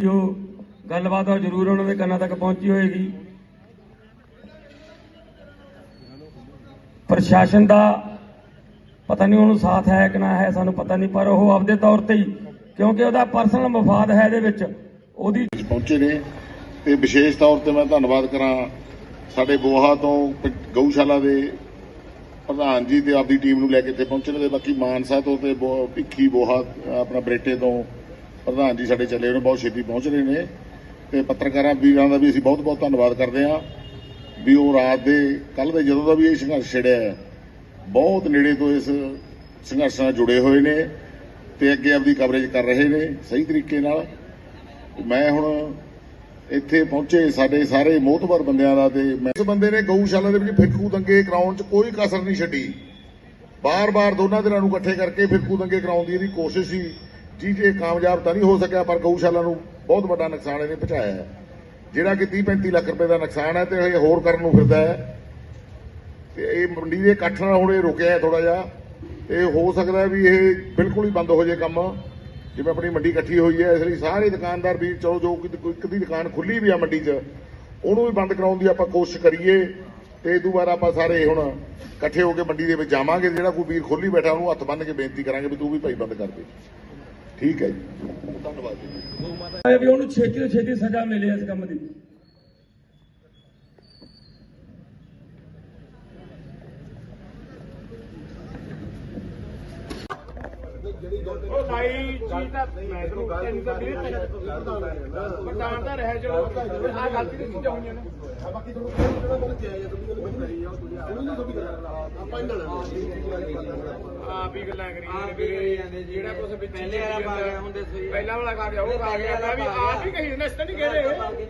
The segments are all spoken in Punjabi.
ਜੋ ਗੱਲਬਾਤ ਆ, ਜ਼ਰੂਰ ਉਹਨਾਂ ਦੇ ਕੰਨਾਂ ਤੱਕ ਪਹੁੰਚੀ ਹੋਏਗੀ। ਪ੍ਰਸ਼ਾਸਨ ਦਾ ਪਤਾ ਨਹੀਂ ਉਹਨੂੰ ਸਾਥ ਹੈ ਕਿ ਨਾ ਹੈ, ਸਾਨੂੰ ਪਤਾ ਨਹੀਂ, ਪਰ ਉਹ ਆਪਦੇ ਤੌਰ ਤੇ ਹੀ, ਕਿਉਂਕਿ ਉਹਦਾ ਪਰਸਨਲ ਮਫਾਦ ਹੈ ਇਹਦੇ ਵਿੱਚ, ਉਹਦੀ ਪਹੁੰਚੇ ਨੇ। ਤੇ ਵਿਸ਼ੇਸ਼ ਤੌਰ ਤੇ ਮੈਂ ਧੰਨਵਾਦ ਕਰਾਂ ਸਾਡੇ ਬੋਹਾ ਤੋਂ ਗਊਸ਼ਾਲਾ ਦੇ ਪ੍ਰਧਾਨ ਜੀ ਤੇ ਆਪਦੀ ਟੀਮ ਨੂੰ ਲੈ ਕੇ ਇੱਥੇ ਪਹੁੰਚੇ ਨੇ ਬਾਕੀ ਮਾਨਸਾ ਤੋਂ ਤੇ ਭਿੱਖੀ ਬੋਹਾ, ਆਪਣਾ ਬਰੇਟੇ ਤੋਂ ਪ੍ਰਧਾਨ ਜੀ ਸਾਡੇ ਚੱਲੇ ਹੋਏ ਨੇ, ਬਹੁਤ ਛੇਤੀ ਪਹੁੰਚ ਰਹੇ ਨੇ। ਤੇ ਪੱਤਰਕਾਰਾਂ ਵੀਰਾਂ ਦਾ ਵੀ ਅਸੀਂ ਬਹੁਤ ਬਹੁਤ ਧੰਨਵਾਦ ਕਰਦੇ ਹਾਂ ਵੀ ਉਹ ਰਾਤ ਦੇ ਕੱਲ ਦੇ ਜਦੋਂ ਦਾ ਵੀ ਇਹ ਸੰਘਰਸ਼ ਛਿੜਿਆ ਬਹੁਤ ਨੇੜੇ ਤੋਂ ਇਸ ਸੰਘਰਸ਼ ਨਾਲ ਜੁੜੇ ਹੋਏ ਨੇ ਤੇ ਅੱਗੇ ਆਪਦੀ ਕਵਰੇਜ ਕਰ ਰਹੇ ਨੇ ਸਹੀ ਤਰੀਕੇ ਨਾਲ। ਮੈਂ ਹੁਣ ਇੱਥੇ ਪਹੁੰਚੇ ਸਾਡੇ ਸਾਰੇ ਮੋਹਤਬਰ ਬੰਦਿਆਂ ਦਾ ਤੇ ਮੈਂ ਇਸ ਬੰਦੇ ਨੇ ਗਊਸ਼ਾਲਾ ਦੇ ਵਿੱਚ ਫਿੱਕੂ ਦੰਗੇ ਕਰਾਉਣ 'ਚ ਕੋਈ ਕਸਰ ਨਹੀਂ ਛੱਡੀ। ਬਾਰ-ਬਾਰ ਦੋਨਾਂ ਦਿਨਾਂ ਨੂੰ ਇਕੱਠੇ ਕਰਕੇ ਫਿਰਕੂ ਦੰਗੇ ਕਰਾਉਣ ਦੀ ਇਹਦੀ ਕੋਸ਼ਿਸ਼ ਸੀ। ਜੀ ਜੇ ਕਾਮਯਾਬ ਤਾਂ ਨਹੀਂ ਹੋ ਸਕਿਆ, ਪਰ ਗਊਸ਼ਾਲਾ ਨੂੰ ਬਹੁਤ ਵੱਡਾ ਨੁਕਸਾਨ ਇਹਨੇ ਪਹੁੰਚਾਇਆ ਹੈ। ਜਿਹੜਾ ਕਿ 30-35 ਲੱਖ ਰੁਪਏ ਦਾ ਨੁਕਸਾਨ ਹੈ ਤੇ ਇਹ ਹੋਰ ਕਰਨ ਨੂੰ ਫਿਰਦਾ ਹੈ। ਤੇ ਇਹ ਮੰਡੀ ਦੇ ਇਕੱਠ ਨਾਲ ਹੁਣ ਇਹ ਰੁਕਿਆ ਹੈ ਥੋੜਾ ਜਿਹਾ। ਤੇ ਹੋ ਸਕਦਾ ਵੀ ਇਹ ਬਿਲਕੁਲ ਹੀ ਬੰਦ ਹੋ ਜਾਏ ਕੰਮ। ਜਿਵੇਂ ਆਪਣੀ ਮੰਡੀ ਇਕੱਠੀ ਹੋਈ ਹੈ, ਇਸ ਲਈ ਸਾਰੇ ਦੁਕਾਨਦਾਰ ਵੀਰ ਚਲੋ, ਜੋ ਕੋਈ ਇੱਕ ਦੀ ਦੁਕਾਨ ਖੁੱਲੀ ਵੀ ਆ ਮੰਡੀ 'ਚ, ਉਹਨੂੰ ਵੀ ਬੰਦ ਕਰਾਉਣ ਦੀ ਆਪਾਂ ਕੋਸ਼ਿਸ਼ ਕਰੀਏ। ਤੇ ਇਹ ਤੋਂ ਬਾਅਦ ਆਪਾਂ ਸਾਰੇ ਹੁਣ ਇਕੱਠੇ ਹੋ ਕੇ ਮੰਡੀ ਦੇ ਵਿੱਚ ਜਾਵਾਂਗੇ। ਜਿਹੜਾ ਕੋਈ ਵੀਰ ਖੋਲੀ ਬੈਠਾ, ਉਹਨੂੰ ਹੱਥ ਬੰਨ੍ਹ ਕੇ ਬੇਨਤੀ ਕਰਾਂਗੇ ਵੀ ਤੂੰ ਵੀ ਭਾਈ ਬੰਦ ਕਰ ਦੇ। ਠੀਕ ਹੈ ਜੀ। ਧੰਨਵਾਦ ਜੀ। ਵੀ ਉਹਨੂੰ ਛੇਤੀ ਤੋਂ ਛੇਤੀ ਸਜ਼ਾ ਮਿਲੇ ਇਸ ਕੰਮ ਦੀ ਉਹ ਸਾਈ ਚੀਜ਼ ਤਾਂ ਮੈਂ ਤੈਨੂੰ ਤੈਨੂੰ ਤਾਂ ਵੀਰੇ ਪਛਾਣ ਤਾਂ ਰਹਿ ਚਲੋ ਆ ਗਲਤੀ ਦੀ ਚੀਜ਼ਾਂ ਹੋਈਆਂ ਨੇ? ਬਾਕੀ ਤੁਹਾਨੂੰ ਆਪ ਹੀ ਗੱਲਾਂ ਕਰੀ ਜਾਂਦੇ ਵੀਰੇ ਜਿਹੜਾ ਕੁਝ ਵਿੱਚ ਪਹਿਲੇ ਵਾਲਾ ਪਾ ਗਿਆ ਹੁੰਦੇ ਸਹੀ ਪਹਿਲਾਂ ਵਾਲਾ ਖਾ ਗਿਆ ਉਹ ਖਾ ਗਿਆ। ਮੈਂ ਵੀ ਆਪ ਹੀ ਕਹੀ ਤਾਂ ਨਹੀਂ ਕਹਿ ਰਹੇ ਬਾਕੀ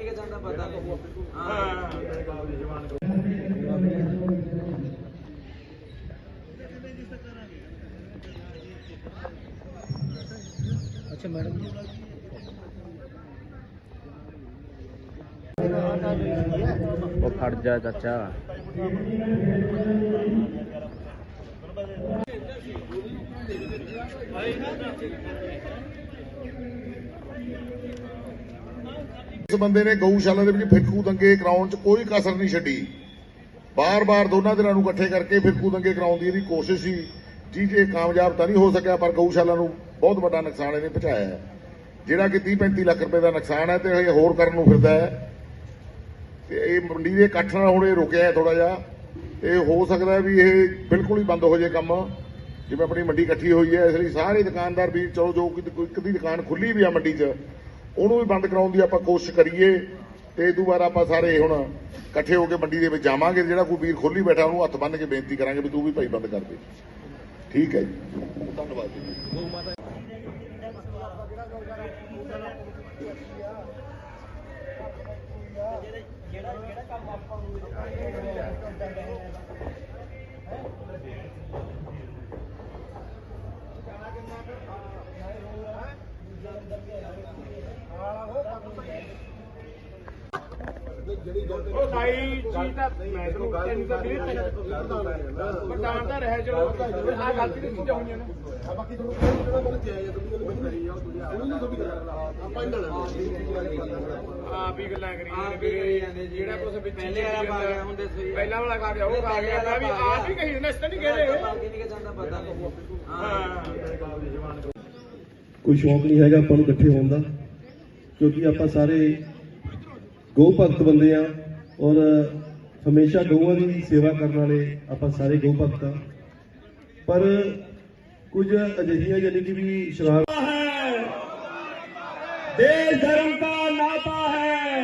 ਨਹੀਂ ਜਾਂਦਾ ਉਹ ਖੜ ਜਾ ਚਾਚਾ। ਇਸ ਬੰਦੇ ਨੇ ਗਊਸ਼ਾਲਾ ਦੇ ਵਿੱਚ ਫਿਰਕੂ ਦੰਗੇ ਕਰਾਉਣ 'ਚ ਕੋਈ ਕਸਰ ਨਹੀਂ ਛੱਡੀ। ਬਾਰ-ਬਾਰ ਦੋਨਾਂ ਦਿਨਾਂ ਨੂੰ ਇਕੱਠੇ ਕਰਕੇ ਫਿਰਕੂ ਦੰਗੇ ਕਰਾਉਣ ਦੀ ਇਹਦੀ ਕੋਸ਼ਿਸ਼ ਸੀ। ਜੀ ਜੇ ਕਾਮਯਾਬ ਤਾਂ ਨਹੀਂ ਹੋ ਸਕਿਆ, ਪਰ ਗਊਸ਼ਾਲਾ ਨੂੰ ਬਹੁਤ ਵੱਡਾ ਨੁਕਸਾਨ ਇਹਨੇ ਪਹੁੰਚਾਇਆ ਹੈ। ਜਿਹੜਾ ਕਿ 30-35 ਲੱਖ ਰੁਪਏ ਦਾ ਨੁਕਸਾਨ ਹੈ ਤੇ ਇਹ ਹੋਰ ਕਰਨ ਨੂੰ ਫਿਰਦਾ ਹੈ। ਤੇ ਇਹ ਮੰਡੀ ਦੇ ਇਕੱਠ ਨਾਲ ਹੁਣ ਇਹ ਰੁਕਿਆ ਹੈ ਥੋੜਾ ਜਿਹਾ। ਤੇ ਹੋ ਸਕਦਾ ਵੀ ਇਹ ਬਿਲਕੁਲ ਹੀ ਬੰਦ ਹੋ ਜਾਏ ਕੰਮ। ਜਿਵੇਂ ਆਪਣੀ ਮੰਡੀ ਇਕੱਠੀ ਹੋਈ ਹੈ, ਇਸ ਲਈ ਸਾਰੇ ਦੁਕਾਨਦਾਰ ਵੀ ਚਲੋ ਜੋ ਕੋਈ ਇੱਕ ਦੀ ਦੁਕਾਨ ਖੁੱਲੀ ਵੀ ਆ ਮੰਡੀ 'ਚ, ਉਹਨੂੰ ਵੀ ਬੰਦ ਕਰਾਉਣ ਦੀ ਆਪਾਂ ਕੋਸ਼ਿਸ਼ ਕਰੀਏ। ਤੇ ਇਹ ਤੋਂ ਬਾਅਦ ਆਪਾਂ ਸਾਰੇ ਹੁਣ ਇਕੱਠੇ ਹੋ ਕੇ ਮੰਡੀ ਦੇ ਵਿੱਚ ਜਾਵਾਂਗੇ। ਜਿਹੜਾ ਕੋਈ ਵੀਰ ਖੋਲੀ ਬੈਠਾ, ਉਹਨੂੰ ਹੱਥ ਬੰਨ੍ਹ ਕੇ ਬੇਨਤੀ ਕਰਾਂਗੇ ਵੀ ਤੂੰ ਵੀ ਭਾਈ ਬੰਦ ਕਰ ਦੇ। ਠੀਕ ਹੈ ਜੀ। ਧੰਨਵਾਦ ਜੀ। ਜਿਹੜਾ ਜਿਹੜਾ ਕੰਮ ਆਪਾਂ ਨੂੰ ਉਹ ਸਾਈ ਚੀਜ਼ ਤਾਂ ਮੈਂ ਤੈਨੂੰ ਤੈਨੂੰ ਤਾਂ ਵੀਰੇ ਪਛਾਣ ਤਾਂ ਰਹਿ ਚਲੋ ਆ ਗਲਤੀ ਦੀ ਚੀਜ਼ਾਂ ਹੋਈਆਂ ਨੇ। ਬਾਕੀ ਆਪ ਹੀ ਗੱਲਾਂ ਕਰੀ ਜਾਂਦੇ ਵੀਰੇ ਜਿਹੜਾ ਕੁਝ ਵਿੱਚ ਪਹਿਲੇ ਵਾਲਾ ਪਾ ਗਿਆ ਹੁੰਦੇ ਸਹੀ ਪਹਿਲਾਂ ਵਾਲਾ ਖਾ ਗਿਆ ਉਹ ਖਾ ਗਿਆ ਮੈਂ ਵੀ ਆਪ ਹੀ ਕਹੀ ਜਾਂਦਾ ਇਸ ਤਾਂ ਨਹੀਂ ਕਹਿ ਰਹੇ ਬਾਕੀ ਨਹੀਂ ਜਾਂਦਾ ਪਤਾ ਹਾਂ। ਕੋਈ ਸ਼ੌਂਕ ਨਹੀਂ ਹੈਗਾ ਆਪਾਂ ਨੂੰ ਇਕੱਠੇ ਹੋਣ ਦਾ ਕਿਉਂਕਿ ਆਪਾਂ ਸਾਰੇ ਗਊ ਭਗਤ ਬੰਦੇ ਆ ਔਰ ਹਮੇਸ਼ਾ ਗਊਆਂ ਦੀ ਸੇਵਾ ਕਰਨ ਵਾਲੇ ਆਪਾਂ ਸਾਰੇ ਗਊ ਭਗਤ ਆ। ਪਰ ਕੁਝ ਅਜਿਹੀਆਂ ਯਾਨੀ ਕਿ ਵੀ ਸ਼ਰਾਬ ਦੇਸ਼ ਧਰਮ ਦਾ ਨਾਤਾ ਹੈ।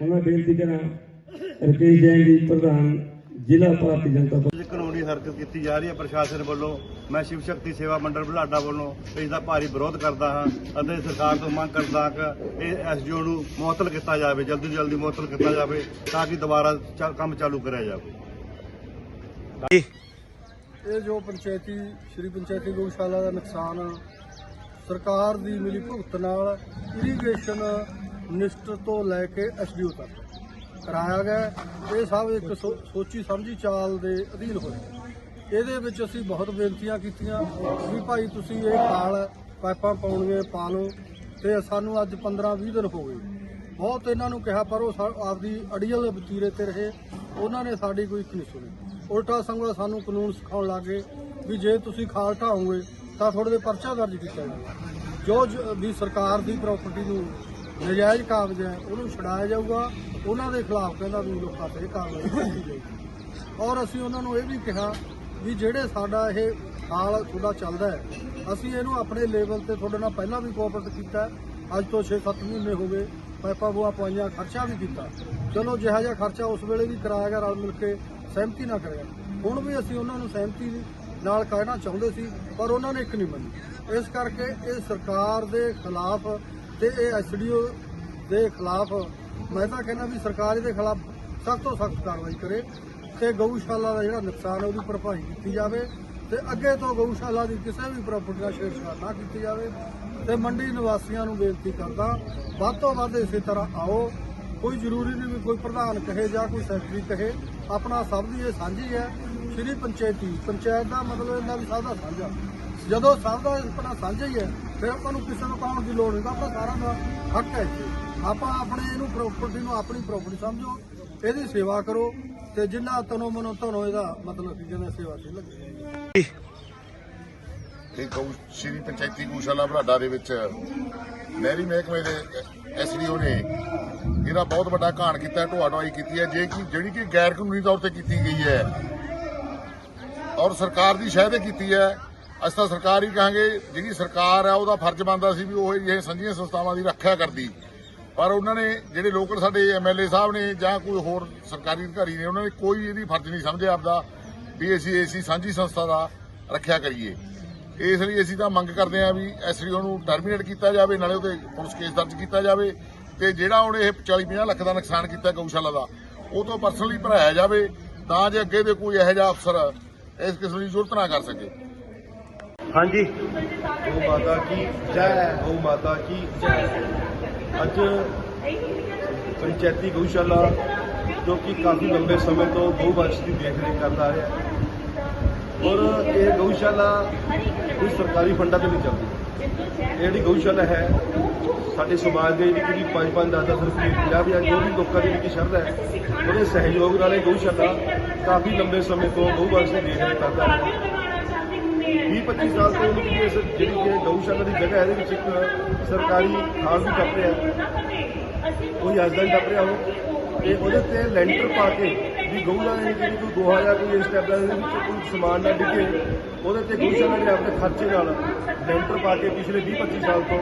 ਹੁਣ ਮੈਂ ਬੇਨਤੀ ਕਰਾਂ ਰਕੇਸ਼ ਜੈਨ ਜੀ ਪ੍ਰਧਾਨ ਜ਼ਿਲ੍ਹਾ ਭਾਰਤੀ ਜਨਤਾ ਕਾਨੂੰਨੀ ਹਰਕਤ ਕੀਤੀ ਜਾ ਰਹੀ ਹੈ ਪ੍ਰਸ਼ਾਸਨ ਵੱਲੋਂ। ਮੈਂ ਸ਼ਿਵ ਸ਼ਕਤੀ ਸੇਵਾ ਮੰਡਲ ਬੁਢਲਾਡਾ ਵੱਲੋਂ ਇਸ ਦਾ ਭਾਰੀ ਵਿਰੋਧ ਕਰਦਾ ਹਾਂ ਅਤੇ ਸਰਕਾਰ ਤੋਂ ਮੰਗ ਕਰਦਾ ਹਾਂ ਕਿ ਇਹ ਐਸਡੀਓ ਨੂੰ ਮੁਅੱਤਲ ਕੀਤਾ ਜਾਵੇ ਜਲਦੀ ਤੋਂ ਜਲਦੀ ਮੁਅੱਤਲ ਕੀਤਾ ਜਾਵੇ ਤਾਂ ਕਿ ਦੁਬਾਰਾ ਚਾ- ਕੰਮ ਚਾਲੂ ਕਰਿਆ ਜਾਵੇ। ਇਹ ਜੋ ਪੰਚਾਇਤੀ ਸ਼੍ਰੀ ਪੰਚਾਇਤੀ ਗਊਸ਼ਾਲਾ ਦਾ ਨੁਕਸਾਨ ਸਰਕਾਰ ਦੀ ਮਿਲੀ ਭੁਗਤ ਨਾਲ ਇਰੀਗੇਸ਼ਨ ਮਿਨਿਸਟਰ ਤੋਂ ਲੈ ਕੇ ਐਸਡੀਓ ਤੱਕ। ਕਰਾਇਆ ਗਿਆ ਇਹ ਸਭ ਇੱਕ ਸੋ- ਸੋਚੀ ਸਮਝੀ ਚਾਲ ਦੇ ਅਧੀਨ ਹੋਏ ਇਹਦੇ ਵਿੱਚ ਅਸੀਂ ਬਹੁਤ ਬੇਨਤੀਆਂ ਕੀਤੀਆਂ ਵੀ ਭਾਈ ਤੁਸੀਂ ਇਹ ਖਾਲ ਪਾਈਪਾਂ ਪਾਉਣੀਆਂ ਪਾ ਲਓ। ਤੇ ਸਾਨੂੰ ਅੱਜ 15 20 ਦਿਨ ਹੋ ਗਏ। ਬਹੁਤ ਇਹਨਾਂ ਨੂੰ ਕਿਹਾ, ਪਰ ਉਹ ਸਾ- ਆਪਦੀ ਅੜੀਅਲ ਵਤੀਰੇ ਤੇ ਰਹੇ। ਉਹਨਾਂ ਨੇ ਸਾਡੀ ਕੋਈ ਇੱਕ ਨਹੀਂ ਸੁਣੀ। ਉਲਟਾ ਸੰਗਵਾ ਸਾਨੂੰ ਕਾਨੂੰਨ ਸਿਖਾਉਣ ਲੱਗੇ ਵੀ ਜੇ ਤੁਸੀਂ ਖਾਲ ਢਾਹੋਗੇ ਤਾਂ ਤੁਹਾਡੇ ਤੇ ਪਰਚਾ ਦਰਜ ਕੀਤਾ ਜਾਊਗਾ ਜੋ ਜ- ਵੀ ਸਰਕਾਰ ਦੀ ਪ੍ਰਾਪਰਟੀ ਨੂੰ ਨਜਾਇਜ਼ ਕਾਬਜ਼ ਹੈ, ਉਹਨੂੰ ਛਡਾਇਆ ਜਾਊਗਾ, ਉਹਨਾਂ ਦੇ ਖਿਲਾਫ ਕਹਿੰਦਾ ਵੀ ਲੋਕਾਂ ਤੇ ਕਾਰਵਾਈ ਕੀਤੀ ਜਾਊਗੀ। ਔਰ ਅਸੀਂ ਉਹਨਾਂ ਨੂੰ ਇਹ ਵੀ ਕਿਹਾ ਵੀ ਜਿਹੜੇ ਸਾਡਾ ਇਹ ਹਾਲ ਤੁਹਾਡਾ ਚੱਲਦਾ ਹੈ, ਅਸੀਂ ਇਹਨੂੰ ਆਪਣੇ ਲੈਵਲ ਤੇ ਤੁਹਾਡੇ ਨਾਲ ਪਹਿਲਾਂ ਵੀ ਕੋਆਪਰੇਟ ਕੀਤਾ ਅੱਜ ਤੋਂ 6-7 ਮਹੀਨੇ ਹੋ ਗਏ, ਪਾਈਪਾਂ ਬੂਆ ਪਾਈਆਂ, ਖਰਚਾ ਵੀ ਕੀਤਾ। ਚਲੋ ਜਿਹਾ ਜਿਹਾ ਖਰਚਾ ਉਸ ਵੇਲੇ ਵੀ ਕਰਾਇਆ ਗਿਆ, ਰਲ ਮਿਲ ਕੇ ਸਹਿਮਤੀ ਨਾਲ ਕਰਿਆ। ਹੁਣ ਵੀ ਅਸੀਂ ਉਹਨਾਂ ਨੂੰ ਸਹਿਮਤੀ ਨਾਲ ਕਹਿਣਾ ਚਾਹੁੰਦੇ ਸੀ, ਪਰ ਉਹਨਾਂ ਨੇ ਇੱਕ ਨਹੀਂ ਮੰਨੀ। ਇਸ ਕਰਕੇ ਇਹ ਸਰਕਾਰ ਦੇ ਖਿਲਾਫ ਤੇ ਇਹ ਐਸਡੀਓ ਦੇ ਖਿਲਾਫ, ਮੈਂ ਤਾਂ ਕਹਿੰਦਾ ਵੀ ਸਰਕਾਰ ਇਹਦੇ ਖਿਲਾਫ ਸਖਤ ਤੋਂ ਸਖਤ ਕਾਰਵਾਈ ਕਰੇ ਤੇ ਗਊਸ਼ਾਲਾ ਦਾ ਜਿਹੜਾ ਨੁਕਸਾਨ ਹੈ ਉਹਦੀ ਭਰਪਾਈ ਕੀਤੀ ਜਾਵੇ ਤੇ ਅੱਗੇ ਤੋਂ ਗਊਸ਼ਾਲਾ ਦੀ ਕਿਸੇ ਵੀ ਪ੍ਰਾਪਰਟੀ ਦਾ ਛੇੜਛਾੜ ਨਾ ਕੀਤੀ ਜਾਵੇ ਤੇ ਮੰਡੀ ਨਿਵਾਸੀਆਂ ਨੂੰ ਬੇਨਤੀ ਕਰਦਾ, ਵੱਧ ਤੋਂ ਵੱਧ ਇਸੇ ਤਰ੍ਹਾਂ ਆਓ। ਕੋਈ ਜ਼ਰੂਰੀ ਨਹੀਂ ਵੀ ਕੋਈ ਪ੍ਰਧਾਨ ਕਹੇ ਜਾਂ ਕੋਈ ਸੈਕਟਰੀ ਕਹੇ, ਆਪਣਾ ਸਭ ਦੀ ਇਹ ਸਾਂਝੀ ਹੈ। ਸ਼੍ਰੀ ਪੰਚਾਇਤੀ, ਪੰਚਾਇਤ ਦਾ ਮਤਲਬ ਇਹਨਾਂ ਵੀ ਸਭ ਦਾ ਸਾਂਝਾ। ਜਦੋਂ ਸਭ ਦਾ ਆਪਣਾ ਸਾਂਝਾ ਹੀ ਹੈ, ਫਿਰ ਆਪਾਂ ਨੂੰ ਕਿਸੇ ਨੂੰ ਕਹਾਉਣ ਦੀ ਲੋੜ ਨਹੀਂ ਆਪਣਾ ਸਾਰਾ ਦਾ ਹੱਕ ਹੈ ਆਪਾਂ ਆਪਣੇ ਇਹਨੂੰ ਪ੍ਰਾਪਰਟੀ ਨੂੰ ਆਪਣੀ ਪ੍ਰਾਪਰਟੀ ਸਮਝੋ, ਇਹਦੀ ਸੇਵਾ ਕਰੋ ਤੇ ਜਿੰਨਾ ਤਨੋ ਮਨੋ ਧਨੋ ਇਹਦਾ ਮਤਲਬ ਕਿ ਜਿਹਨੇ ਸੇਵਾ ਤੇ ਲੱਗੇ। ਇਹ ਗਊ ਸ਼੍ਰੀ ਪੰਚਾਇਤੀ ਗਊਸ਼ਾਲਾ ਬਲਾਡਾ ਦੇ ਵਿੱਚ ਨਹਿਰੀ ਮਹਿਕਮੇ ਦੇ ਐਸਡੀਓ ਨੇ ਇਹਦਾ ਬਹੁਤ ਵੱਡਾ ਘਾਣ ਕੀਤਾ, ਢੋਆ ਢੋਆਈ ਕੀਤੀ ਹੈ, ਜੇ ਕਿ ਜਿਹੜੀ ਕਿ ਗੈਰ ਕਾਨੂੰਨੀ ਤੌਰ ਤੇ ਕੀਤੀ ਗਈ ਹੈ। ਔਰ ਸਰਕਾਰ ਦੀ ਸ਼ਹਿ ਕੀਤੀ ਹੈ ਅਸੀਂ ਤਾਂ ਸਰਕਾਰ ਹੀ ਕਹਾਂਗੇ, ਜਿਹੜੀ ਸਰਕਾਰ ਆ, ਉਹਦਾ ਫਰਜ਼ ਬਣਦਾ ਸੀ ਵੀ ਉਹ ਇਹ ਸੰਘੀਆਂ ਸੰਸਥਾਵਾਂ ਦੀ ਰੱਖਿਆ ਕਰਦੀ। ਪਰ ਉਹਨਾਂ ਨੇ, ਜਿਹੜੇ ਲੋਕਲ ਸਾਡੇ ਐਮਐਲਏ ਸਾਹਿਬ ਨੇ ਜਾਂ ਕੋਈ ਹੋਰ ਸਰਕਾਰੀ ਅਧਿਕਾਰੀ ਨੇ, ਉਹਨਾਂ ਨੇ ਕੋਈ ਇਹਦੀ ਫਰਜ਼ ਨਹੀਂ ਸਮਝਿਆ ਆਪਦਾ, ਵੀ ਅਸੀਂ ਏਸੀ ਸਾਂਝੀ ਸੰਸਥਾ ਦਾ ਰੱਖਿਆ ਕਰੀਏ। ਇਸ ਲਈ ਅਸੀਂ ਤਾਂ ਮੰਗ ਕਰਦੇ ਹਾਂ ਵੀ ਐਸਡੀਓ ਨੂੰ ਟਰਮੀਨੇਟ ਕੀਤਾ ਜਾਵੇ, ਨਾਲੇ ਉਹਦੇ ਪੁਲਿਸ ਕੇਸ ਦਰਜ ਕੀਤਾ ਜਾਵੇ, ਤੇ ਜਿਹੜਾ ਉਹਨੇ ਇਹ 40-50 ਲੱਖ ਦਾ ਨੁਕਸਾਨ ਕੀਤਾ ਗਊਸ਼ਾਲਾ ਦਾ, ਉਹ ਤੋਂ ਪਰਸਨਲੀ ਭਰਾਇਆ ਜਾਵੇ, ਤਾਂ ਜੇ ਅੱਗੇ ਦੇ ਕੋਈ ਇਹੋ ਜਿਹਾ ਅਫਸਰ ਇਸ ਕਿਸਮ ਦੀ ਜ਼ਰੂਰਤ ਨਾ ਕਰ ਸਕੇ। ਹਾਂਜੀ। ਉਹ ਮਾਤਾ ਕੀ ਜੈ, ਗਊ ਮਾਤਾ ਕੀ ਜੈ। ਅੱਜ ਪੰਚਾਇਤੀ ਗਊਸ਼ਾਲਾ, ਜੋ ਕਿ ਕਾਫੀ ਲੰਬੇ ਸਮੇਂ ਤੋਂ ਗਊ ਵੰਸ਼ ਦੀ ਦੇਖਰੇਖ ਕਰਦਾ ਆ ਰਿਹਾ। ਔਰ ਇਹ ਗਊਸ਼ਾਲਾ ਕੋਈ ਸਰਕਾਰੀ ਫੰਡਾਂ ਤੇ ਨਹੀਂ ਚੱਲਦੀ। ਇਹ ਜਿਹੜੀ ਗਊਸ਼ਾਲਾ ਹੈ, ਸਾਡੇ ਸਮਾਜ ਦੇ ਜਿਹੜੀ ਪੰਜ ਪੰਜ ਦਾਦਾ 10 10 ਰੁਪਏ, ਪੰਜਾਹ ਵੀ ਜੋ ਵੀ ਲੋਕਾਂ ਦੀ ਜਿਹੜੀ ਸ਼ਰਧਾ ਹੈ ਉਹਦੇ ਸਹਿਯੋਗ ਨਾਲ ਇਹ ਗਊਸ਼ਾਲਾ ਕਾਫੀ ਲੰਬੇ ਸਮੇਂ ਤੋਂ ਗਊ ਵੰਸ਼ ਦੀ ਦੇਖਰੇਖ ਕਰਦਾ ਹੈ 25 ਸਾਲ ਤੋਂ ਇਸ ਜਿਹੜੀ ਇਹ ਗਊਸ਼ਾਲਾ ਦੀ ਜਗ੍ਹਾ ਇਹਦੇ ਵਿੱਚ ਇੱਕ ਸਰਕਾਰੀ ਖਾਲ ਵੀ ਕੱਪ ਰਿਹਾ ਉਹ ਯਾਦਾਂ ਟੱਪ ਰਿਹਾ ਉਹ ਤੇ ਉਹਦੇ ਤੇ ਲੈਂਟਰ ਪਾ ਕੇ ਵੀ ਗਊ ਦਾ ਇਹ ਜਿਹੜੀ ਕੋਈ ਗੋਹਾ ਜਾਂ ਕੋਈ ਇਸ ਟਾਈਪ ਦਾ ਵਿੱਚ ਕੋਈ ਸਮਾਨ ਨਾ ਡਿੱਗੇ, ਉਹਦੇ ਤੇ ਗਊਸ਼ਾਲਾ ਦੇ ਆਪਣੇ ਖਰਚੇ ਨਾਲ ਲੈਂਟਰ ਪਾ ਕੇ ਪਿਛਲੇ 20 25 ਸਾਲ ਤੋਂ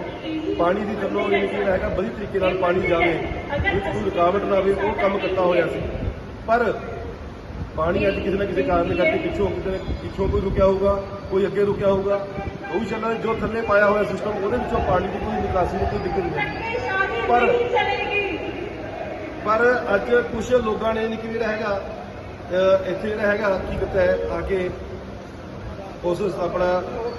ਪਾਣੀ ਦੀ ਤਰਨੋ ਜਿਹੜੀ ਕਿ ਹੈਗਾ ਵਧੀਆ ਤਰੀਕੇ ਨਾਲ ਪਾਣੀ ਜਾਵੇ ਕੋਈ ਰੁਕਾਵਟ ਨਾ ਆਵੇ, ਉਹ ਕੰਮ ਕੀਤਾ ਹੋਇਆ ਸੀ। ਪਰ ਪਾਣੀ ਅੱਜ ਕਿਸੇ ਨਾ ਕਿਸੇ ਕਾਰਨ ਕਰਕੇ ਪਿੱਛੋਂ ਪਿੱਛੋਂ ਕੋਈ ਰੁਕਿਆ ਹੋਊਗਾ। ਕੋਈ ਅੱਗੇ ਰੁਕਿਆ ਹੋਊਗਾ ਉਹ ਵੀ ਚੱਲਦਾ ਜੋ ਥੱਲੇ ਪਾਇਆ ਹੋਇਆ ਸਿਸਟਮ ਉਹਦੇ ਵਿੱਚੋਂ ਪਾਣੀ ਦੀ ਕੋਈ ਨਿਕਾਸੀ ਦੀ ਕੋਈ ਦਿੱਕਤ ਨਹੀਂ ਪਰ ਪਰ ਅੱਜ ਕੁਝ ਲੋਕਾਂ ਨੇ ਨਹੀਂ ਕਿ ਜਿਹੜਾ ਹੈਗਾ ਇੱਥੇ ਜਿਹੜਾ ਹੈਗਾ ਕੀ ਕੀਤਾ ਹੈ ਆ ਕੇ ਉਸ ਆਪਣਾ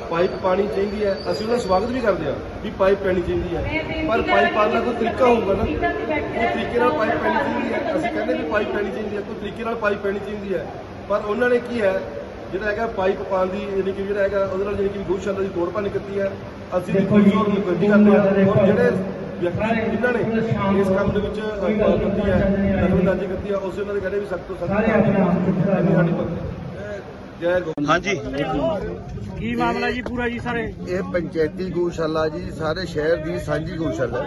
ਪਾਈਪ ਪਾਣੀ ਚਾਹੀਦੀ ਹੈ। ਅਸੀਂ ਉਹਦਾ ਸਵਾਗਤ ਵੀ ਕਰਦੇ ਹਾਂ ਵੀ ਪਾਈਪ ਪੈਣੀ ਚਾਹੀਦੀ ਹੈ। ਪਰ ਪਾਈਪ ਪਾਉਣ ਦਾ ਕੋਈ ਤਰੀਕਾ ਹੋਊਗਾ ਨਾ। ਕੋਈ ਤਰੀਕੇ ਨਾਲ ਪਾਈਪ ਪੈਣੀ ਚਾਹੀਦੀ ਹੈ। ਅਸੀਂ ਕਹਿੰਦੇ ਵੀ ਪਾਈਪ ਪੈਣੀ ਚਾਹੀਦੀ ਹੈ ਕੋਈ ਤਰੀਕੇ ਨਾਲ ਪਾਈਪ ਪੈਣੀ ਚਾਹੀਦੀ ਹੈ। ਪਰ ਉਹਨਾਂ ਨੇ ਕੀ ਹੈ ਜਿਹੜਾ ਹੈਗਾ ਪਾਈਪ ਪਾਉਣ ਦੀ ਯਾਨੀ ਕਿ ਜਿਹੜਾ ਹੈਗਾ ਉਹਦੇ ਨਾਲ ਜਿਹੜੀ ਕਿ ਗਊਸ਼ਾਲਾ ਦੀ ਤੋੜ ਭੰਨ ਕੀਤੀ ਹੈ। ਅਸੀਂ ਦੇਖੋ ਜੀ ਉਹ ਨਿਗਰਾਨੀ ਕਰਦੇ ਹਾਂ। ਔਰ ਜਿਹੜੇ ਵਿਅਕਤੀ ਜਿਨ੍ਹਾਂ ਨੇ ਇਸ ਕੰਮ ਦੇ ਵਿੱਚ ਕੀਤੀ ਹੈ ਦਖਲਅੰਦਾਜ਼ੀ ਕੀਤੀ ਹੈ ਉਸੇ ਉਹਨਾਂ ਦੇ ਕਹਿੰਦੇ ਵੀ ਸਖਤ ਤੋਂ ਸਖਤ ਸਾਡੀ ਜੈ ਗੋ ਹਾਂਜੀ। ਕੀ ਮਾਮਲਾ ਜੀ ਪੂਰਾ ਜੀ ਸਾਰੇ? ਇਹ ਪੰਚਾਇਤੀ ਗਊਸ਼ਾਲਾ ਜੀ ਸਾਰੇ ਸ਼ਹਿਰ ਦੀ ਸਾਂਝੀ ਗਊਸ਼ਾਲਾ।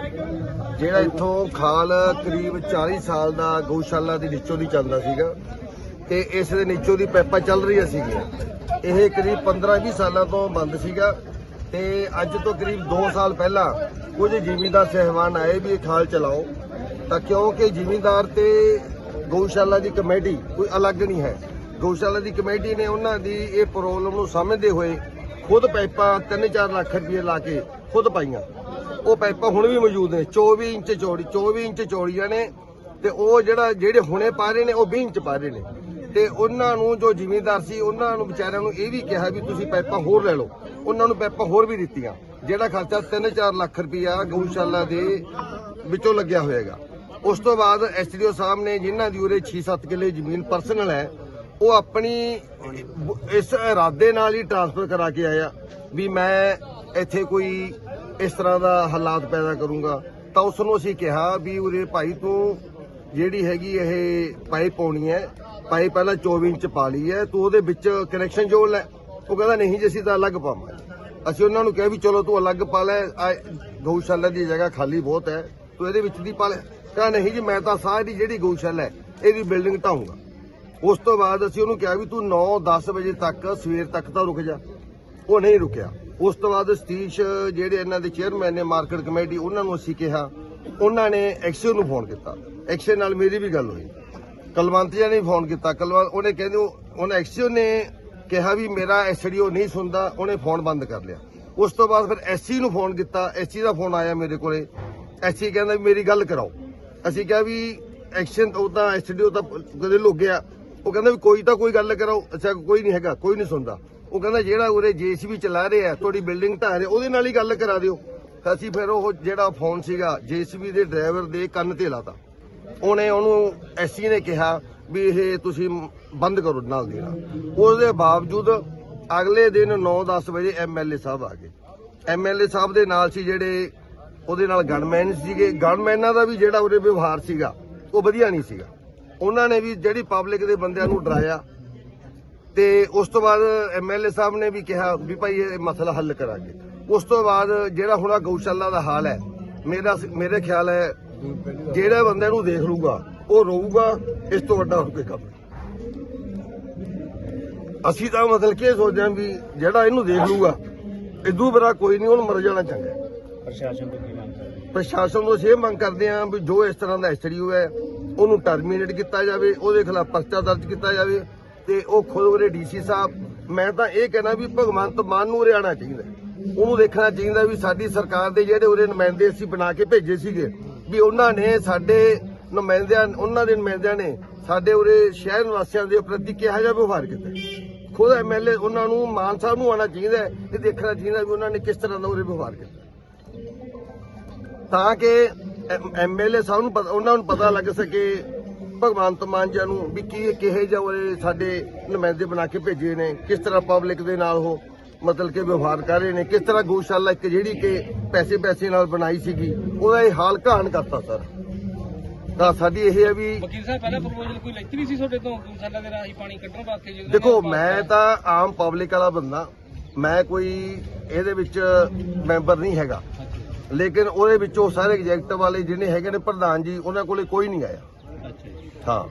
ਜਿਹੜਾ ਇੱਥੋਂ ਖਾਲ ਕਰੀਬ 40 ਸਾਲ ਦਾ ਗਊਸ਼ਾਲਾ ਦੀ ਨੀਚੋਂ ਦੀ ਚੱਲਦਾ ਸੀਗਾ। ਤੇ ਇਸ ਦੇ ਨੀਚੋਂ ਦੀ ਪੈਪਾਂ ਚੱਲ ਰਹੀਆਂ ਸੀਗੀਆਂ। ਇਹ ਕਰੀਬ 15-20 ਸਾਲਾਂ ਤੋਂ ਬੰਦ ਸੀਗਾ ਤੇ ਅੱਜ ਤੋਂ ਕਰੀਬ 2 ਸਾਲ ਪਹਿਲਾਂ ਕੁਝ ਜ਼ਿਮੀਂਦਾਰ ਸਹਿਬਾਨ ਆਏ ਵੀ ਇਹ ਖਾਲ ਚਲਾਓ। ਤਾਂ ਕਿਉਂਕਿ ਜ਼ਿਮੀਂਦਾਰ ਤੇ ਗਊਸ਼ਾਲਾ ਦੀ ਕਮੇਟੀ ਕੋਈ ਅਲੱਗ ਨਹੀਂ ਹੈ। ਗਊਸ਼ਾਲਾ ਦੀ ਕਮੇਟੀ ਨੇ ਉਹਨਾਂ ਦੀ ਇਹ ਪ੍ਰੋਬਲਮ ਨੂੰ ਸਮਝਦੇ ਹੋਏ ਖੁਦ ਪਾਈਪਾਂ 3-4 ਲੱਖ ਰੁਪਏ ਲਾ ਕੇ ਖੁਦ ਪਾਈਆਂ। ਉਹ ਪਾਈਪਾਂ ਹੁਣ ਵੀ ਮੌਜੂਦ ਨੇ 24 ਇੰਚ ਚੌੜੀ 24 ਇੰਚ ਚੌੜੀਆਂ ਨੇ ਤੇ ਉਹ ਜਿਹੜਾ, ਜਿਹੜੇ ਹੁਣੇ ਪਾ ਰਹੇ ਨੇ, ਉਹ 20 ਇੰਚ ਪਾ ਰਹੇ ਨੇ। ਤੇ ਉਹਨਾਂ ਨੂੰ ਜੋ ਜ਼ਿਮੀਂਦਾਰ ਸੀ, ਉਹਨਾਂ ਨੂੰ ਵਿਚਾਰਿਆਂ ਨੂੰ ਇਹ ਵੀ ਕਿਹਾ ਵੀ ਤੁਸੀਂ ਪਾਈਪਾਂ ਹੋਰ ਲੈ ਲਓ। ਉਹਨਾਂ ਨੂੰ ਪਾਈਪਾਂ ਹੋਰ ਵੀ ਦਿੱਤੀਆਂ। ਜਿਹੜਾ ਖਰਚਾ 3-4 ਲੱਖ ਰੁਪਇਆ ਗਊਸ਼ਾਲਾ ਦੇ ਵਿੱਚੋਂ ਲੱਗਿਆ ਹੋਏਗਾ ਉਸ ਤੋਂ ਬਾਅਦ ਐਸਡੀਓ ਸਾਹਿਬ ਨੇ ਜਿਨ੍ਹਾਂ ਦੀ ਉਰੇ 6-7 ਕਿੱਲੇ ਜ਼ਮੀਨ ਪਰਸਨਲ ਹੈ, ਉਹ ਆਪਣੀ ਇਸ ਇਰਾਦੇ ਨਾਲ ਹੀ ਟ੍ਰਾਂਸਫਰ ਕਰਾ ਕੇ ਆਇਆ ਵੀ ਮੈਂ ਇੱਥੇ ਕੋਈ ਇਸ ਤਰ੍ਹਾਂ ਦਾ ਹਾਲਾਤ ਪੈਦਾ ਕਰੂੰਗਾ। ਤਾਂ ਉਸ ਨੂੰ ਅਸੀਂ ਕਿਹਾ ਵੀ ਉਰੇ ਭਾਈ ਤੂੰ ਜਿਹੜੀ ਹੈਗੀ ਇਹ ਪਾਈਪ ਪਾਉਣੀ ਹੈ ਪਾਈਪ ਪਹਿਲਾਂ 24 ਇੰਚ ਪਾ ਲਈ ਹੈ, ਤੂੰ ਉਹਦੇ ਵਿੱਚ ਕਨੈਕਸ਼ਨ ਜੋੜ ਲੈ। ਉਹ ਕਹਿੰਦਾ, ਨਹੀਂ ਜੀ, ਅਸੀਂ ਤਾਂ ਅਲੱਗ ਪਾਵਾਂਗੇ। ਅਸੀਂ ਉਹਨਾਂ ਨੂੰ ਕਿਹਾ ਵੀ, ਚਲੋ, ਤੂੰ ਅਲੱਗ ਪਾ ਲੈ। ਆਹ ਗਊਸ਼ਾਲਾ ਦੀ ਜਗ੍ਹਾ ਖਾਲੀ ਬਹੁਤ ਹੈ। ਤੂੰ ਇਹਦੇ ਵਿੱਚ ਦੀ ਪਾ ਲੈ। ਕਹਿੰਦਾ, ਨਹੀਂ ਜੀ, ਮੈਂ ਤਾਂ ਸਾਰੀ ਜਿਹੜੀ ਗਊਸ਼ਾਲਾ ਹੈ ਇਹਦੀ ਬਿਲਡਿੰਗ ਢਾਊਂਗਾ। ਉਸ ਤੋਂ ਬਾਅਦ ਅਸੀਂ ਉਹਨੂੰ ਕਿਹਾ ਵੀ, ਤੂੰ 9-10 ਵਜੇ ਤੱਕ, ਸਵੇਰ ਤੱਕ ਤਾਂ ਰੁਕ ਜਾ। ਉਹ ਨਹੀਂ ਰੁਕਿਆ। ਉਸ ਤੋਂ ਬਾਅਦ ਸਤੀਸ਼, ਜਿਹੜੇ ਇਹਨਾਂ ਦੇ ਚੇਅਰਮੈਨ ਨੇ ਮਾਰਕੀਟ ਕਮੇਟੀ ਉਹਨਾਂ ਨੂੰ ਅਸੀਂ ਕਿਹਾ। ਉਹਨਾਂ ਨੇ ਐਕਸੀਓ ਨੂੰ ਫੋਨ ਕੀਤਾ। ਐਕਸੀਓ ਨਾਲ ਮੇਰੀ ਵੀ ਗੱਲ ਹੋਈ। ਕਲਵੰਤੀਆ ਨੇ ਫੋਨ ਕੀਤਾ। ਕਲਵੰਤ ਉਹਨੇ ਕਹਿੰਦੇ ਉਹਨੇ ਐਕਸੀਓ ਨੇ ਕਿਹਾ ਵੀ ਮੇਰਾ ਐਸਡੀਓ ਨਹੀਂ ਸੁਣਦਾ, ਉਹਨੇ ਫੋਨ ਬੰਦ ਕਰ ਲਿਆ। ਉਸ ਤੋਂ ਬਾਅਦ ਫਿਰ ਐਸਸੀ ਨੂੰ ਫੋਨ ਕੀਤਾ। ਐਸਸੀ ਦਾ ਫੋਨ ਆਇਆ ਮੇਰੇ ਕੋਲੇ। ਐਸਸੀ ਕਹਿੰਦਾ ਵੀ ਮੇਰੀ ਗੱਲ ਕਰਾਓ। ਅਸੀਂ ਕਿਹਾ ਵੀ ਐਕਸ਼ਨ ਉਹ ਤਾਂ ਐਸਡੀਓ ਤਾਂ ਕਦੇ ਲੁੱਕ ਗਿਆ। ਉਹ ਕਹਿੰਦਾ ਵੀ ਕੋਈ ਤਾਂ ਕੋਈ ਗੱਲ ਕਰਾਓ। ਅੱਛਾ, ਕੋਈ ਨਹੀਂ ਹੈਗਾ, ਕੋਈ ਨਹੀਂ ਸੁਣਦਾ। ਉਹ ਕਹਿੰਦਾ ਜਿਹੜਾ ਉਰੇ ਜੀਸੀਬੀ ਚਲਾ ਰਿਹਾ ਤੁਹਾਡੀ ਬਿਲਡਿੰਗ ਢਾਹ ਰਿਹਾ ਉਹਦੇ ਨਾਲ ਹੀ ਗੱਲ ਕਰਾ ਦਿਓ। ਅਸੀਂ ਫਿਰ ਉਹ ਜਿਹੜਾ ਫੋਨ ਸੀਗਾ, ਜੀਸੀਬੀ ਦੇ ਡਰਾਈਵਰ ਦੇ ਕੰਨ ਤੇ ਲਾਤਾ। ਉਹਨੇ ਉਹਨੂੰ ਐਸਸੀ ਨੇ ਕਿਹਾ ਵੀ ਇਹ ਤੁਸੀਂ ਬੰਦ ਕਰੋ ਨਾਲ ਦੇਣਾ ਨਾਲ। ਉਹਦੇ ਬਾਵਜੂਦ ਅਗਲੇ ਦਿਨ 9-10 ਵਜੇ ਐਮਐਲਏ ਸਾਹਿਬ ਆ ਗਏ। ਐਮਐਲਏ ਸਾਹਿਬ ਦੇ ਨਾਲ ਸੀ ਜਿਹੜੇ ਉਹਦੇ ਨਾਲ ਗਨਮੈਨ ਸੀਗੇ। ਗਨਮੈਨਾਂ ਦਾ ਵੀ ਜਿਹੜਾ ਉਹਦੇ ਵਿਵਹਾਰ ਸੀਗਾ, ਉਹ ਵਧੀਆ ਨਹੀਂ ਸੀਗਾ। ਉਹਨਾਂ ਨੇ ਵੀ ਜਿਹੜੀ ਪਬਲਿਕ ਦੇ ਬੰਦਿਆਂ ਨੂੰ ਡਰਾਇਆ ਤੇ ਉਸ ਤੋਂ ਬਾਅਦ ਐਮਐਲਏ ਸਾਹਿਬ ਨੇ ਵੀ ਕਿਹਾ ਵੀ ਭਾਈ ਇਹ ਮਸਲਾ ਹੱਲ ਕਰਾਂਗੇ। ਉਸ ਤੋਂ ਬਾਅਦ ਜਿਹੜਾ ਹੁਣ ਗਊਸ਼ਾਲਾ ਦਾ ਹਾਲ ਹੈ, ਮੇਰਾ ਮੇਰੇ ਖਿਆਲ ਹੈ ਜਿਹੜਾ ਬੰਦੇ ਨੂੰ ਦੇਖ ਲੂਗਾ ਉਹ ਰੋਊਗਾ ਇਸ ਤੋਂ ਵੱਡਾ ਹੋਰ ਕੋਈ ਕੰਮ। ਅਸੀਂ ਤਾਂ ਮਤਲਬ ਕਿ ਸੋਚਦੇ ਹਾਂ ਵੀ ਜਿਹੜਾ ਇਹਨੂੰ ਦੇਖ ਲੂਗਾ ਇਦੋਂ ਬਰਾ ਕੋਈ ਨਹੀਂ ਉਹਨੂੰ ਮਰ ਜਾਣਾ ਚੰਗਾ। ਪ੍ਰਸ਼ਾਸਨ ਤੋਂ ਕੀ ਮੰਗ ਕਰਦੇ ਪ੍ਰਸ਼ਾਸਨ ਤੋਂ ਇਹ ਮੰਗ ਕਰਦੇ ਹਾਂ ਵੀ ਜੋ ਇਸ ਤਰ੍ਹਾਂ ਦਾ ਐਸਟੀਓ ਹੈ ਉਹਨੂੰ ਟਰਮੀਨੇਟ ਕੀਤਾ ਜਾਵੇ ਉਹਦੇ ਖਿਲਾਫ ਪਰਚਾ ਦਰਜ ਕੀਤਾ ਜਾਵੇ ਤੇ ਉਹ ਖੁਦ ਉਹਦੇ ਡੀਸੀ ਸਾਹਿਬ ਮੈਂ ਤਾਂ ਇਹ ਕਹਿਣਾ ਵੀ ਭਗਵੰਤ ਮਾਨ ਨੂੰ ਉਰੇ ਆਉਣਾ ਚਾਹੀਦਾ ਉਹਨੂੰ ਦੇਖਣਾ ਚਾਹੀਦਾ ਵੀ ਸਾਡੀ ਸਰਕਾਰ ਦੇ ਜਿਹੜੇ ਉਰੇ ਨੁਮਾਇੰਦੇ ਅਸੀਂ ਬਣਾ ਕੇ ਭੇਜੇ ਸੀਗੇ ਵੀ ਉਹਨਾਂ ਨੇ ਸਾਡੇ ਨੁਮਾਇੰਦਿਆਂ ਉਹਨਾਂ ਦੇ ਨੁਮਾਇੰਦਿਆਂ ਨੇ ਸਾਡੇ ਉਰੇ ਸ਼ਹਿਰ ਨਿਵਾਸੀਆਂ ਦੇ ਪ੍ਰਤੀ ਕਿਹਾ ਜਿਹਾ ਵਿਵਹਾਰ ਕੀਤਾ। ਖੁਦ ਐਮਐਲਏ ਉਹਨਾਂ ਨੂੰ, ਮਾਨ ਸਾਹਿਬ ਨੂੰ ਆਉਣਾ ਚਾਹੀਦਾ ਹੈ ਦੇਖਣਾ ਚਾਹੀਦਾ ਵੀ ਉਹਨਾਂ ਨੇ ਕਿਸ ਤਰ੍ਹਾਂ ਦਾ ਉਰੇ ਵਿਵਹਾਰ ਕੀਤਾ। ਤਾਂ ਕਿ ਐਮਐਲਏ ਸਾਹਿਬ ਨੂੰ ਪਤਾ- ਉਹਨਾਂ ਨੂੰ ਪਤਾ ਲੱਗ ਸਕੇ ਭਗਵੰਤ ਮਾਨ ਜੀ ਨੂੰ ਵੀ ਕੀ ਕਿਹੇ ਜਿਹਾ ਉਰੇ ਸਾਡੇ ਨੁਮਾਇੰਦੇ ਬਣਾ ਕੇ ਭੇਜੇ ਨੇ, ਕਿਸ ਤਰ੍ਹਾਂ ਪਬਲਿਕ ਦੇ ਨਾਲ ਉਹ ਮਤਲਬ ਕਿ ਵਿਵਹਾਰ ਕਰ ਰਹੇ ਨੇ ਕਿਸ ਤਰ੍ਹਾਂ ਗਊਸ਼ਾਲਾ ਇੱਕ ਜਿਹੜੀ ਕਿ ਪੈਸੇ ਪੈਸੇ ਨਾਲ ਬਣਾਈ ਸੀਗੀ ਉਹਦਾ ਇਹ ਹਾਲ ਕਹਾਣ ਕਰਤਾ ਸਰ। ਤਾਂ ਸਾਡੀ ਇਹ ਹੈ ਵੀ ਵਕੀਲ ਸਾਹਿਬ ਪਹਿਲਾਂ ਪ੍ਰਪੋਜ਼ਲ ਕੋਈ ਲੈਤੀ ਨਹੀਂ ਸੀ ਤੁਹਾਡੇ ਤੋਂ ਗਊਸ਼ਾਲਾ ਦੇ ਰਾਹੀਂ ਪਾਣੀ ਕੱਢਣ ਵਾਸਤੇ ਜਦੋਂ ਦੇਖੋ ਮੈਂ ਤਾਂ ਆਮ ਪਬਲਿਕ ਵਾਲਾ ਬੰਦਾ ਮੈਂ ਕੋਈ ਇਹਦੇ ਵਿੱਚ ਮੈਂਬਰ ਨਹੀਂ ਹੈਗਾ। ਲੇਕਿਨ ਉਹਦੇ ਵਿੱਚੋਂ ਸਾਰੇ ਐਗਜ਼ੈਕਟਿਵ ਵਾਲੇ ਜਿਹਨੇ ਹੈਗੇ ਨੇ ਪ੍ਰਧਾਨ ਜੀ ਉਹਨਾਂ ਕੋਲੇ ਕੋਈ ਨਹੀਂ ਆਇਆ। ਹਾਂ।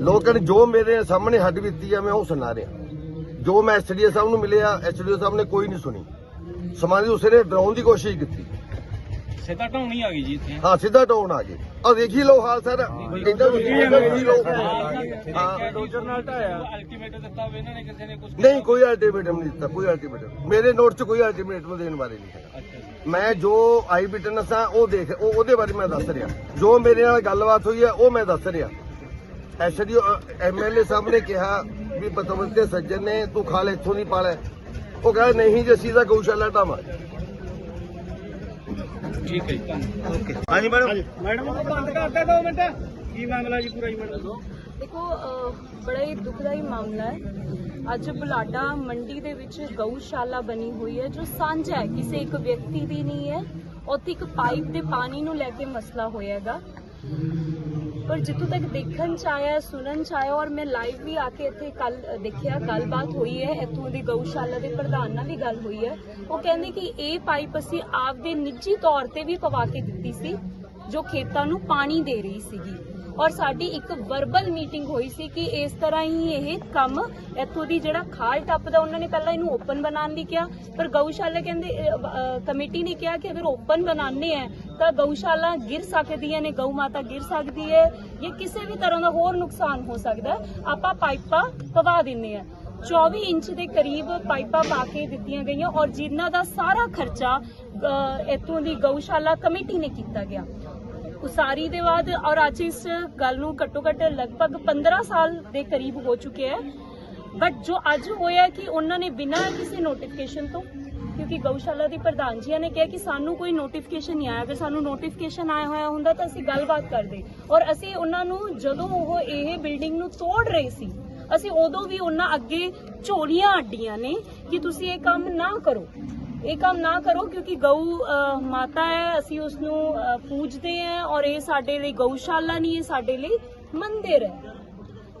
ਲੋਕਾਂ ਨੇ ਜੋ ਮੇਰੇ ਸਾਹਮਣੇ ਹੱਡ ਬੀਤੀ ਆ ਮੈਂ ਉਹ ਸੁਣਾ ਰਿਹਾ। ਜੋ ਮੈਂ ਐਸਡੀਓ ਸਾਹਿਬ ਨੂੰ ਮਿਲਿਆ ਐਸਡੀਓ ਸਾਹਿਬ ਨੇ ਕੋਈ ਨਹੀਂ ਸੁਣੀ। ਸਮਾਜ ਉਸਨੇ ਡਰਾਉਣ ਦੀ ਕੋਸ਼ਿਸ਼ ਕੀਤੀ। ਸਿੱਧਾ ਢਾਉਣੀ ਆ ਗਈ ਜੀ ਇੱਥੇ। ਹਾਂ ਸਿੱਧਾ ਟਾਉਣ ਆ ਗਏ। ਆ ਦੇਖੀ ਲਓ ਹਾਲ ਸਰ। ਇਦਾਂ ਦੇਖੀ ਲਓ ਹਾਂ ਡੋਜਰ ਨਾਲ ਢਾਇਆ। ਅਲਟੀਮੇਟ ਦਿੱਤਾ ਹੋਵੇ ਇਹਨਾਂ ਨੇ ਕਿਸੇ ਨੇ ਕੁਝ ਨਹੀਂ ਕੋਈ ਅਲਟੀਮੇਟਮ ਨਹੀਂ ਦਿੱਤਾ ਕੋਈ ਅਲਟੀਮੇਟਮ ਮੇਰੇ ਨੋਟ 'ਚ ਕੋਈ ਅਲਟੀਮੇਟਮ ਦੇਣ ਬਾਰੇ ਨਹੀਂ ਹੈ ਜੀ। ਮੈਂ ਜੋ ਆਈ ਵਿਟਨੈਸ ਆ ਉਹ ਦੇਖ ਉਹ ਉਹਦੇ ਬਾਰੇ ਮੈਂ ਦੱਸ ਰਿਹਾ। ਜੋ ਮੇਰੇ ਨਾਲ ਗੱਲਬਾਤ ਹੋਈ ਹੈ ਉਹ ਮੈਂ ਦੱਸ ਰਿਹਾ। ਐਸਡੀਓ ਐਮਐਲਏ ਸਾਹਿਬ ਨੇ ਕਿਹਾ ਵੀ ਪਤਵੰਤੇ ਸੱਜਣ ਨੇ ਤੂੰ ਖਾਲ ਇੱਥੋਂ ਨਹੀਂ ਪਾਲਿਆ ਉਹ ਕਹਿੰਦਾ ਨਹੀਂ ਜੀ ਅਸੀਂ ਤਾਂ ਗਊਸ਼ਾਲਾ ਢਾਵਾਂ ਠੀਕ ਹੈ ਜੀ। ਧੰਨਵਾਦ ਹਾਂਜੀ ਮੈਡਮ। ਮੈਡਮ ਬੰਦ ਕਰਦੇ 2 ਮਿੰਟ। ਕੀ ਮਾਮਲਾ ਜੀ ਪੂਰਾ ਜੀ ਮੈਡਮ? ਦੇਖੋ ਬੜਾ ਹੀ ਦੁਖਦਾਈ ਮਾਮਲਾ ਹੈ। ਅੱਜ ਬੁਲਾਡਾ ਮੰਡੀ ਦੇ ਵਿੱਚ ਗਊਸ਼ਾਲਾ ਬਣੀ ਹੋਈ ਹੈ ਜੋ ਸਾਂਝਾ ਹੈ। ਕਿਸੇ ਇੱਕ ਵਿਅਕਤੀ ਦੀ ਨਹੀਂ ਹੈ। ਉੱਥੇ ਇੱਕ ਪਾਈਪ ਦੇ ਪਾਣੀ ਨੂੰ ਲੈ ਕੇ ਮਸਲਾ ਹੋਇਆਗਾ ਪਰ ਜਿੱਥੋਂ ਤੱਕ ਦੇਖਣ ਚ ਆਇਆ, ਸੁਣਨ ਚ ਆਇਆ ਔਰ ਮੈਂ ਲਾਈਵ ਵੀ ਆ ਕੇ ਇੱਥੇ ਕੱਲ ਦੇਖਿਆ, ਗੱਲਬਾਤ ਹੋਈ ਹੈ, ਇੱਥੋਂ ਦੀ ਗਊਸ਼ਾਲਾ ਦੇ ਪ੍ਰਧਾਨ ਨਾਲ ਵੀ ਗੱਲ ਹੋਈ ਹੈ। ਉਹ ਕਹਿੰਦੇ ਕਿ ਇਹ ਪਾਈਪ ਅਸੀਂ ਆਪਦੇ ਨਿੱਜੀ ਤੌਰ ਤੇ ਵੀ ਪਵਾ ਕੇ ਦਿੱਤੀ ਸੀ, ਜੋ ਖੇਤਾਂ ਨੂੰ ਪਾਣੀ ਦੇ ਰਹੀ ਸੀਗੀ। ਔਰ ਸਾਡੀ ਇੱਕ ਵਰਬਲ ਮੀਟਿੰਗ ਹੋਈ ਸੀ ਕਿ ਇਸ ਤਰ੍ਹਾਂ ਹੀ ਇਹ ਕੰਮ ਇੱਥੋਂ ਦੀ ਜਿਹੜਾ ਖਾਲ ਟੱਪਦਾ ਉਹਨਾਂ ਨੇ ਪਹਿਲਾਂ ਇਹਨੂੰ ਓਪਨ ਬਣਾਉਣ ਲਈ ਕਿਹਾ। ਪਰ ਗਊਸ਼ਾਲਾ ਕਹਿੰਦੇ ਕਮੇਟੀ ਨੇ ਕਿਹਾ ਕਿ ਅਗਰ ਓਪਨ ਬਣਾਉਂਦੇ ਆ ਤਾਂ ਗਊਸ਼ਾਲਾ ਗਿਰ ਸਕਦੀਆਂ ਨੇ ਗਊ ਮਾਤਾ ਗਿਰ ਸਕਦੀ ਹੈ ਜਾਂ ਕਿਸੇ ਵੀ ਤਰ੍ਹਾਂ ਦਾ ਹੋਰ ਨੁਕਸਾਨ ਹੋ ਸਕਦਾ। ਆਪਾਂ ਪਾਈਪਾਂ ਪਵਾ ਦਿੰਨੇ ਆ। 24 ਇੰਚ ਦੇ ਕਰੀਬ ਪਾਈਪਾਂ ਪਾ ਕੇ ਦਿੱਤੀਆਂ ਗਈਆਂ ਔਰ ਜਿਨ੍ਹਾਂ ਦਾ ਸਾਰਾ ਖਰਚਾ ਅਹ, ਇੱਥੋਂ ਦੀ ਗਊਸ਼ਾਲਾ ਕਮੇਟੀ ਨੇ ਕੀਤਾ ਗਿਆ। ਉਸਾਰੀ ਦੇ ਬਾਅਦ ਔਰ ਅੱਜ ਇਸ ਗੱਲ ਨੂੰ ਘੱਟੋ ਘੱਟ ਲਗਭਗ 15 ਸਾਲ ਦੇ ਕਰੀਬ ਹੋ ਚੁੱਕੇ ਹੈ। ਬਟ ਜੋ ਅੱਜ ਹੋਇਆ ਕਿ ਉਹਨਾਂ ਨੇ ਬਿਨਾਂ ਕਿਸੇ ਨੋਟੀਫਿਕੇਸ਼ਨ ਤੋਂ, ਕਿਉਂਕਿ ਗਊਸ਼ਾਲਾ ਦੀ ਪ੍ਰਧਾਨ ਜੀਆਂ ਨੇ ਕਿਹਾ ਕਿ ਸਾਨੂੰ ਕੋਈ ਨੋਟੀਫਿਕੇਸ਼ਨ ਨਹੀਂ ਆਇਆ। ਅਗਰ ਸਾਨੂੰ ਨੋਟੀਫਿਕੇਸ਼ਨ ਆਇਆ ਹੋਇਆ ਹੁੰਦਾ ਤਾਂ ਅਸੀਂ ਗੱਲਬਾਤ ਕਰਦੇ। ਔਰ ਅਸੀਂ ਉਹਨਾਂ ਨੂੰ ਜਦੋਂ ਉਹ ਇਹ ਬਿਲਡਿੰਗ ਨੂੰ ਤੋੜ ਰਹੇ ਸੀ, ਅਸੀਂ ਉਦੋਂ ਵੀ ਉਹਨਾਂ ਅੱਗੇ ਝੋਲੀਆਂ ਅੱਡੀਆਂ ਨੇ ਕਿ ਤੁਸੀਂ ਇਹ ਕੰਮ ਨਾ ਕਰੋ। ਇਹ ਕੰਮ ਨਾ ਕਰੋ ਕਿਉਂਕਿ ਗਊ ਮਾਤਾ ਹੈ, ਅਸੀਂ ਉਸ ਨੂੰ ਪੂਜਦੇ ਹਾਂ ਔਰ ਇਹ ਸਾਡੇ ਲਈ ਗਊਸ਼ਾਲਾ ਨਹੀਂ, ਇਹ ਸਾਡੇ ਲਈ ਮੰਦਿਰ ਹੈ।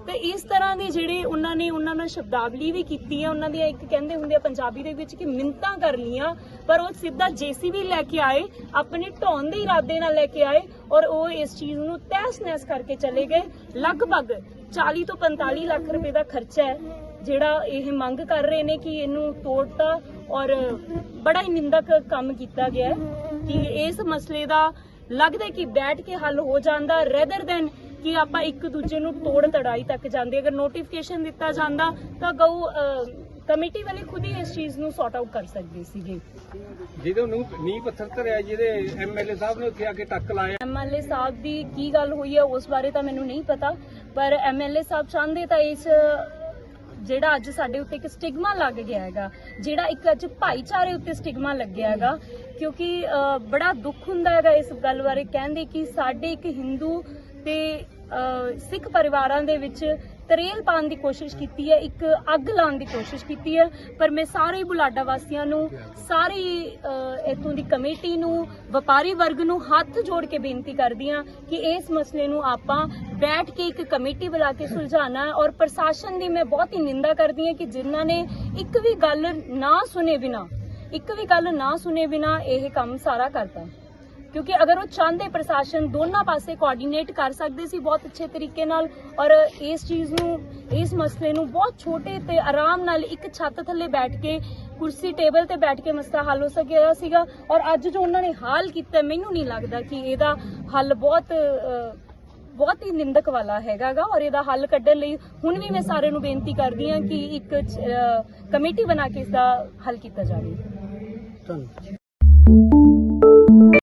ਤੇ ਇਸ ਤਰ੍ਹਾਂ ਦੇ ਜਿਹੜੇ ਉਹਨਾਂ ਨੇ ਉਹਨਾਂ ਨਾਲ ਸ਼ਬਦਾਵਲੀ ਵੀ ਕੀਤੀ ਹੈ ਉਹਨਾਂ ਦੀਆਂ ਇੱਕ ਕਹਿੰਦੇ ਹੁੰਦੇ ਆ ਪੰਜਾਬੀ ਦੇ ਵਿੱਚ ਕਿ ਮਿੰਤਾਂ ਕਰ ਲੀਆਂ ਪਰ ਉਹ ਸਿੱਧਾ ਜੀਸੀਬੀ ਲੈ ਕੇ ਆਏ, ਆਪਣੇ ਢਾਉਣ ਦੇ ਇਰਾਦੇ ਨਾਲ ਲੈ ਕੇ ਆਏ ਔਰ ਉਹ ਇਸ ਚੀਜ਼ ਨੂੰ ਤਹਿਸ ਨਹਿਸ ਕਰਕੇ ਚਲੇ ਗਏ। ਲਗਭਗ 40 ਤੋਂ 45 ਲੱਖ ਰੁਪਏ ਦਾ ਖਰਚਾ ਹੈ, ਜਿਹੜਾ ਇਹ ਮੰਗ ਕਰ ਰਹੇ ਨੇ ਕਿ ਇਹਨੂੰ ਤੋੜਤਾ ਔਰ ਬੜਾ ਹੀ ਨਿੰਦਕ ਕੰਮ ਕੀਤਾ ਗਿਆ ਕਿ ਇਸ ਮਸਲੇ ਦਾ ਲੱਗਦਾ ਕਿ ਬੈਠ ਕੇ ਹੱਲ ਹੋ ਜਾਂਦਾ ਰੈਦਰ ਦੈਨ ਕਿ ਆਪਾਂ ਇੱਕ ਦੂਜੇ ਨੂੰ ਤੋੜ ਤੜਾਈ ਤੱਕ ਜਾਂਦੇ ਅਗਰ ਨੋਟੀਫਿਕੇਸ਼ਨ ਦਿੱਤਾ ਜਾਂਦਾ ਤਾਂ ਗਊ ਕਮੇਟੀ ਵਾਲੇ ਖੁਦ ਹੀ ਇਸ ਚੀਜ਼ ਨੂੰ ਸੌਟ ਆਊਟ ਕਰ ਸਕਦੇ ਸੀਗੇ। ਜਿਹਦੇ ਨੂੰ ਨੀਂਹ ਪੱਥਰ ਧਰਿਆ ਜਿਹਦੇ ਐਮਐਲਏ ਸਾਹਿਬ ਨੇ ਉੱਥੇ ਆ ਕੇ ਟੱਕ ਲਾਇਆ। ਐਮਐਲਏ ਸਾਹਿਬ ਦੀ ਕੀ ਗੱਲ ਹੋਈ ਹੈ ਉਸ ਬਾਰੇ ਤਾਂ ਮੈਨੂੰ ਨਹੀਂ ਪਤਾ ਪਰ ਐਮਐਲਏ ਸਾਹਿਬ ਚਾਹੁੰਦੇ ਤਾਂ ਇਸ ਜਿਹੜਾ ਅੱਜ ਸਾਡੇ ਉੱਤੇ ਇੱਕ ਸਟਿਗਮਾ ਲੱਗ ਗਿਆ ਹੈਗਾ ਜਿਹੜਾ ਇੱਕ ਅੱਜ ਭਾਈਚਾਰੇ ਉੱਤੇ ਸਟਿਗਮਾ ਲੱਗਿਆ ਹੈਗਾ ਕਿਉਂਕਿ ਅਹ, ਬੜਾ ਦੁੱਖ ਹੁੰਦਾ ਹੈਗਾ ਇਸ ਗੱਲ ਬਾਰੇ ਕਹਿੰਦੇ ਕਿ ਸਾਡੇ ਇੱਕ ਹਿੰਦੂ ਤੇ ਅਹ, ਸਿੱਖ ਪਰਿਵਾਰਾਂ ਦੇ ਵਿੱਚ ਤਰੇਲ ਪਾਉਣ ਦੀ ਕੋਸ਼ਿਸ਼ ਕੀਤੀ ਹੈ ਇੱਕ ਅੱਗ ਲਾਉਣ ਦੀ ਕੋਸ਼ਿਸ਼ ਕੀਤੀ ਹੈ ਪਰ ਮੈਂ ਸਾਰੇ ਬੁਲਾਡਾ ਵਾਸੀਆਂ ਨੂੰ ਸਾਰੀ ਅਹ, ਇੱਥੋਂ ਦੀ ਕਮੇਟੀ ਨੂੰ ਵਪਾਰੀ ਵਰਗ ਨੂੰ ਹੱਥ ਜੋੜ ਕੇ ਬੇਨਤੀ ਕਰਦੀ ਹਾਂ ਕਿ ਇਸ ਮਸਲੇ ਨੂੰ ਆਪਾਂ ਬੈਠ ਕੇ ਇੱਕ ਕਮੇਟੀ ਬੁਲਾ ਕੇ ਸੁਲਝਾਉਣਾ ਔਰ ਪ੍ਰਸ਼ਾਸਨ ਦੀ ਮੈਂ ਬਹੁਤ ਹੀ ਨਿੰਦਾ ਕਰਦੀ ਹਾਂ ਕਿ ਜਿਨ੍ਹਾਂ ਨੇ ਇੱਕ ਵੀ ਗੱਲ ਨਾ ਸੁਨੇ ਬਿਨਾ ਇੱਕ ਵੀ ਗੱਲ ਨਾ ਸੁਨੇ ਬਿਨਾ ਇਹ ਕੰਮ ਸਾਰਾ ਕਰਤਾ ਕਿਉਂਕਿ ਅਗਰ ਉਹ ਚਾਹੁੰਦੇ ਪ੍ਰਸ਼ਾਸਨ ਦੋਨਾਂ ਪਾਸੇ ਕੋਆਰਡੀਨੇਟ ਕਰ ਸਕਦੇ ਸੀ ਬਹੁਤ ਅੱਛੇ ਤਰੀਕੇ ਨਾਲ, ਔਰ ਇਸ ਚੀਜ਼ ਨੂੰ, ਇਸ ਮਸਲੇ ਨੂੰ ਬਹੁਤ ਛੋਟੇ ਤੇ ਆਰਾਮ ਨਾਲ ਇੱਕ ਛੱਤ ਥੱਲੇ ਬੈਠ ਕੇ, ਕੁਰਸੀ ਟੇਬਲ ਤੇ ਬੈਠ ਕੇ ਮਸਲਾ ਹੱਲ ਹੋ ਸਕਿਆ ਸੀਗਾ, ਔਰ ਅੱਜ ਜੋ ਉਹਨਾਂ ਨੇ ਹਾਲ ਕੀਤਾ, ਮੈਨੂੰ ਨਹੀਂ ਲੱਗਦਾ ਕਿ ਇਹਦਾ ਹੱਲ ਬਹੁਤ ਬਹੁਤ ਹੀ ਨਿੰਦਕ ਵਾਲਾ ਹੈਗਾਗਾ, ਔਰ ਇਹਦਾ ਹੱਲ ਕੱਢਣ ਲਈ ਹੁਣ ਵੀ ਮੈਂ ਸਾਰਿਆਂ ਨੂੰ ਬੇਨਤੀ ਕਰਦੀ ਹਾਂ ਕਿ ਇੱਕ ਕਮੇਟੀ ਬਣਾ ਕੇ ਇਸ ਦਾ ਹੱਲ ਕੀਤਾ ਜਾਵੇ। ਧੰਨਵਾਦ।